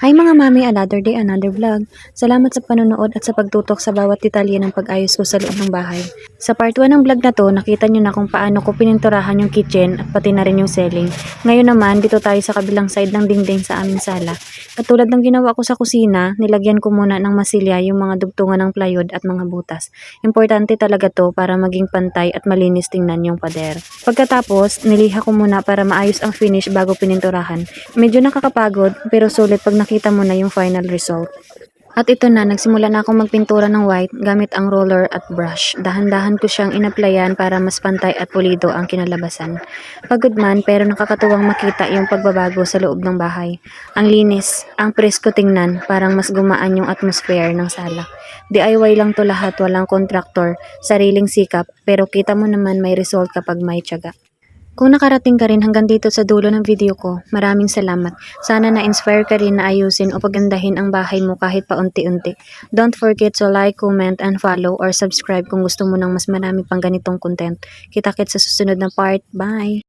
Hi mga mami, another day, another vlog. Salamat sa panonood at sa pagtutok sa bawat detalye ng pag-ayos ko sa loob ng bahay. Sa part 1 ng vlog na to, nakita nyo na kung paano ko pininturahan yung kitchen at pati na rin yung ceiling. Ngayon naman, dito tayo sa kabilang side ng dingding sa aming sala. Katulad ng ginawa ko sa kusina, nilagyan ko muna ng masilya yung mga dugtungan ng plywood at mga butas. Importante talaga to para maging pantay at malinis tingnan yung pader. Pagkatapos, niliha ko muna para maayos ang finish bago pininturahan. Medyo nakakapagod pero sulit pag nakita mo na yung final result. At ito na, nagsimula na akong magpintura ng white gamit ang roller at brush. Dahan-dahan ko siyang inaplayan para mas pantay at pulido ang kinalabasan. Pagod man pero nakakatuwang makita yung pagbabago sa loob ng bahay. Ang linis, ang presko tingnan, parang mas gumaan yung atmosphere ng sala. DIY lang to lahat, walang kontraktor, sariling sikap, pero kita mo naman may result kapag may tiyaga. Kung nakarating ka rin hanggang dito sa dulo ng video ko, maraming salamat. Sana na-inspire ka rin na ayusin o pagandahin ang bahay mo kahit paunti-unti. Don't forget to like, comment, and follow or subscribe kung gusto mo ng mas marami pang ganitong content. Kita-kits sa susunod na part. Bye!